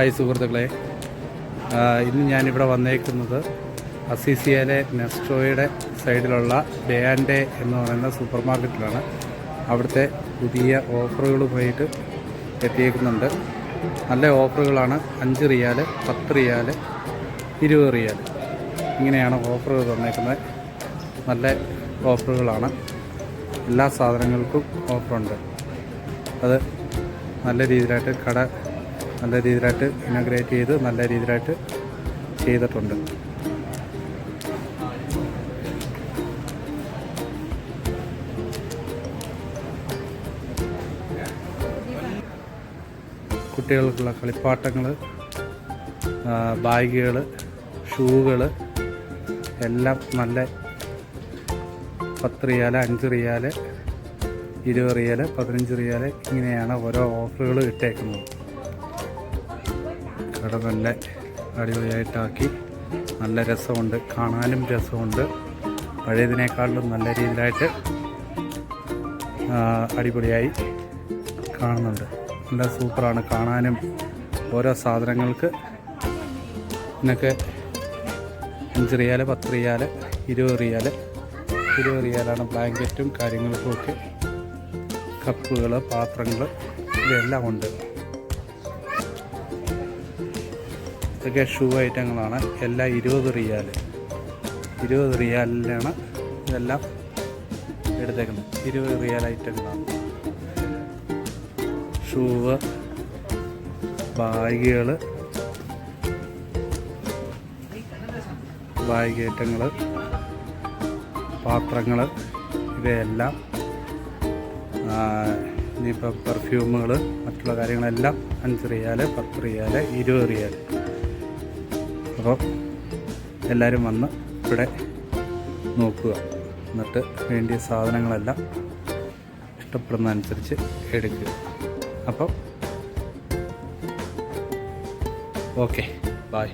Hi സുഹൃത്തുക്കളെ. ഇന്ന് ഞാനിവിടെ വന്നേക്കുന്നത് അസീസിയയിലെ നെസ്റ്റോയുടെ സൈഡിലുള്ള ബേയാൻഡെ എന്ന് പറയുന്ന സൂപ്പർ മാർക്കറ്റിലാണ് അവിടുത്തെ പുതിയ ഓഫറുകളുമായിട്ട് എത്തിയേക്കുന്നുണ്ട്. നല്ല ഓഫറുകളാണ്. അഞ്ച് റിയാൽ പത്ത് റിയാൽ ഇരുപത് റിയാൽ ഇങ്ങനെയാണ് ഓഫറുകൾ തന്നേക്കുന്നത്. നല്ല ഓഫറുകളാണ്. എല്ലാ സാധനങ്ങൾക്കും ഓഫറുണ്ട്. അത് നല്ല രീതിയിലായിട്ട് കട നല്ല രീതിയിലായിട്ട് ഇനഗ്രേറ്റ് ചെയ്ത് നല്ല രീതിയിലായിട്ട് ചെയ്തിട്ടുണ്ട്. കുട്ടികൾക്കുള്ള കളിപ്പാട്ടങ്ങൾ ബാഗുകൾ ഷൂകൾ എല്ലാം നല്ല പത്ത് റിയാൽ അഞ്ച് റിയാൽ ഇരുപത് റിയാൽ പതിനഞ്ച് റിയാൽ ഇങ്ങനെയാണ് ഓരോ ഓഫറുകൾ ഇട്ടേക്കുന്നത്. കട നല്ല അടിപൊളിയായിട്ടാക്കി. നല്ല രസമുണ്ട് കാണാനും രസമുണ്ട്. പഴയതിനേക്കാളും നല്ല രീതിയിലായിട്ട് അടിപൊളിയായി കാണുന്നുണ്ട്. നല്ല സൂപ്പറാണ് കാണാനും ഓരോ സാധനങ്ങൾക്ക്. ഇതിനൊക്കെ അഞ്ച് റിയാൽ പത്ത് റിയാൽ ഇരുപത് റിയാൽ. ഇരുപത് റിയാലാണ് ബ്ലാങ്കറ്റും കാര്യങ്ങൾക്കും ഒക്കെ. കപ്പുകൾ പാത്രങ്ങൾ ഇതെല്ലാം ഉണ്ട്. ഇതൊക്കെ ഷൂ ഐറ്റങ്ങളാണ് എല്ലാം ഇരുപത് റിയാൽ. ഇരുപത് റിയാലിലാണ് ഇതെല്ലാം എടുത്തേക്കുന്നത്. ഇരുപത് റിയാൽ ഐറ്റങ്ങളാണ് ഷൂവ് ബാഗുകൾ ബാഗ് ഐറ്റങ്ങൾ പാത്രങ്ങൾ ഇവയെല്ലാം ഇനിയിപ്പോൾ പെർഫ്യൂമുകൾ മറ്റുള്ള കാര്യങ്ങളെല്ലാം അഞ്ച് റിയാൽ പത്ത് റിയാൽ ഇരുപത് റിയാൽ. അപ്പോൾ എല്ലാവരും വന്ന് ഇവിടെ നോക്കുക. എന്നിട്ട് വേണ്ടിയ സാധനങ്ങളെല്ലാം ഇഷ്ടപ്പെടുന്ന അനുസരിച്ച് എടുക്കുക. അപ്പം ഓക്കെ ബായ്